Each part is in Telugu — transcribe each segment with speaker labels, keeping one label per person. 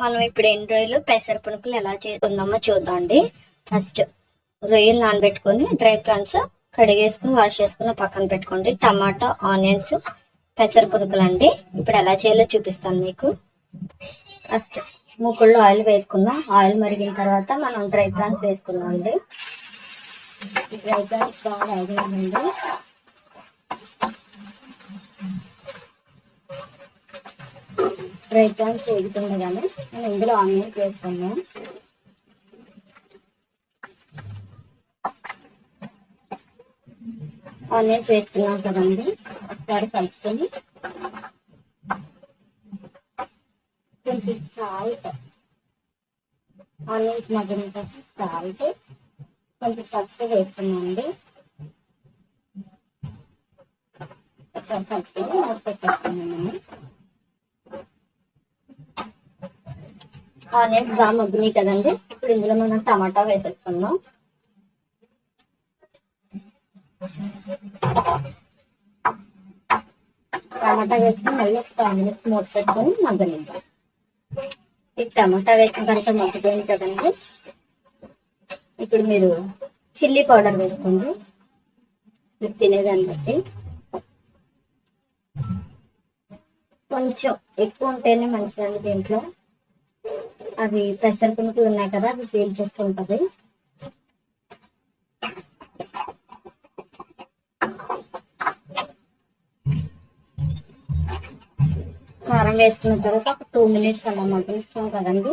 Speaker 1: మనం ఇప్పుడు ఎన్ని రోజులు పెసర పునుకులు ఎలా చేసుకుందామో చూద్దామండి. ఫస్ట్ రొయ్యలు నానబెట్టుకొని డ్రై ప్రాన్స్ కడిగేసుకుని వాష్ చేసుకుని పక్కన పెట్టుకోండి. టమాటా ఆనియన్స్ పెసర పునుకులు అండి ఇప్పుడు ఎలా చేయాలో చూపిస్తాను మీకు. ఫస్ట్ మూకుళ్ళు ఆయిల్ వేసుకుందాం. ఆయిల్ మరిగిన తర్వాత మనం డ్రై ప్రాన్స్ వేసుకుందాం అండి డ్రై ప్రాన్స్ బాగా డ్రై ప్రాన్స్ వేగుతుండగానే మనం ఇందులో ఆనియన్ చేస్తున్నాను ఆనియన్స్ వేసుకున్నాం కదండి. ఒకసారి కలుపుకొని కొంచెం సాల్ట్ ఆనియన్స్ మధ్యన వచ్చి సాల్ట్ కొంచెం పసుపు వేస్తున్నాండి ఒకసారి కలుపుకొని మూత పెట్టేసుకున్నామండి ఆనియన్స్ బాగా మగ్గినాయి కదండి? ఇప్పుడు ఇందులో మనం టమాటా వేసేసుకుందాం. టమాటా వేసుకుని మళ్ళీ ఒక ఫైవ్ మినిట్స్ మూత పెట్టుకొని మగ్గనిద్దాం. ఈ టమాటా వేసిన తర్వాత మగ్గిపోయింది కదండి? ఇప్పుడు మీరు చిల్లీ పౌడర్ వేసుకోండి. మీరు తినేదాన్ని బట్టి. కొంచెం ఎక్కువ ఉంటేనే మంచిదండి దీంట్లో. అవి పెసర పునుకులు ఉన్నాయి కదా అవి ఫీల్ చేస్తుంటది కారం వేసుకున్న తర్వాత ఒక టూ మినిట్స్ అలా మగ్గిస్తాం కదండి.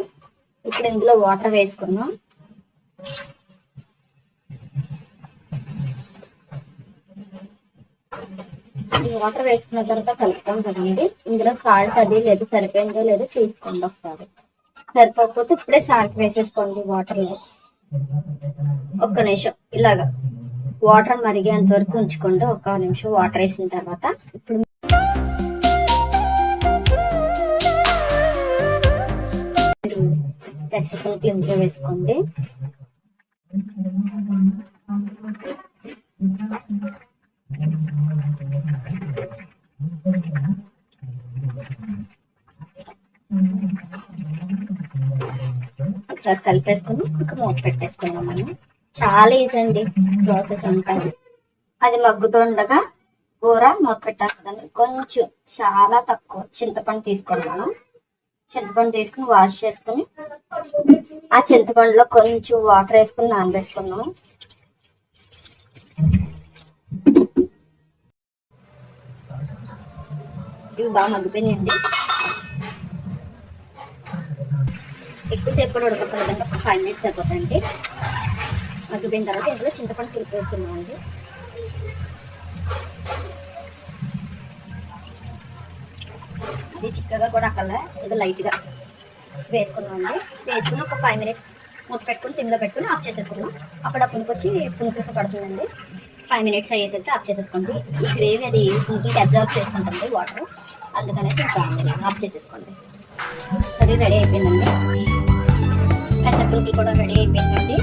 Speaker 1: ఇప్పుడు ఇందులో వాటర్ వేసుకున్నాం వాటర్ వేసుకున్న తర్వాత కలుపుతాం కదండి. ఇందులో సాల్ట్ అది లేదు సరిపోయిందో లేదో చూసుకోండి ఒకసారి. సరిపోకపోతే ఇప్పుడే సాల్ట్ వేసేసుకోండి వాటర్లో. ఒక్క నిమిషం. ఇలాగా. వాటర్ మరిగేంత వరకు ఉంచుకోండి ఒక నిమిషం వాటర్ వేసిన తర్వాత ఇప్పుడు మీరు పెసరపప్పు ఇంట్లో వేసుకోండి. ఒకసారి కలిపేసుకుని ఇంకా మూత పెట్టేసుకుందాం మనం. చాలా ఈజీ అండి ప్రాసెస్ అంతా. అది మగ్గుతుండగా కూర మూత పెట్టేస్తుందండి కొంచెం చాలా తక్కువ చింతపండు తీసుకోవాలి మనం. చింతపండు తీసుకుని వాష్ చేసుకుని ఆ చింతపండులో కొంచెం వాటర్ వేసుకుని నానబెట్టుకున్నాం. ఇవి బాగా మగ్గిపోయినాయండి. ఎక్కువసేపు కూడా ఉడకకూడదండి ఒక ఫైవ్ మినిట్స్ అయిపోతాయండి మగ్గిపోయిన తర్వాత ఇందులో చింతపండు పులుపు వేసుకున్నామండి అది చిక్కగా కూడా అక్కల ఇది లైట్గా వేసుకున్నామండి వేసుకుని ఒక ఫైవ్ మినిట్స్ మూత పెట్టుకుని సిమ్లో పెట్టుకుని ఆఫ్ చేసేసుకున్నాం అప్పుడు ఆ పులుపు వచ్చి పులుపు పడుతుందండి. ఫైవ్ మినిట్స్ అయ్యేసరికి ఆఫ్ చేసేసుకోండి. ఈ గ్రేవీ అది పులుపుకి అబ్జర్వ్ చేసుకుంటుంది వాటర్ అందుకనేసి ఇంకా ఆఫ్ చేసేసుకోండి. అది రెడీ అయిపోయిందండి. పెద్ద పులుపులు కూడా రెడీ అయిపోయిందండి.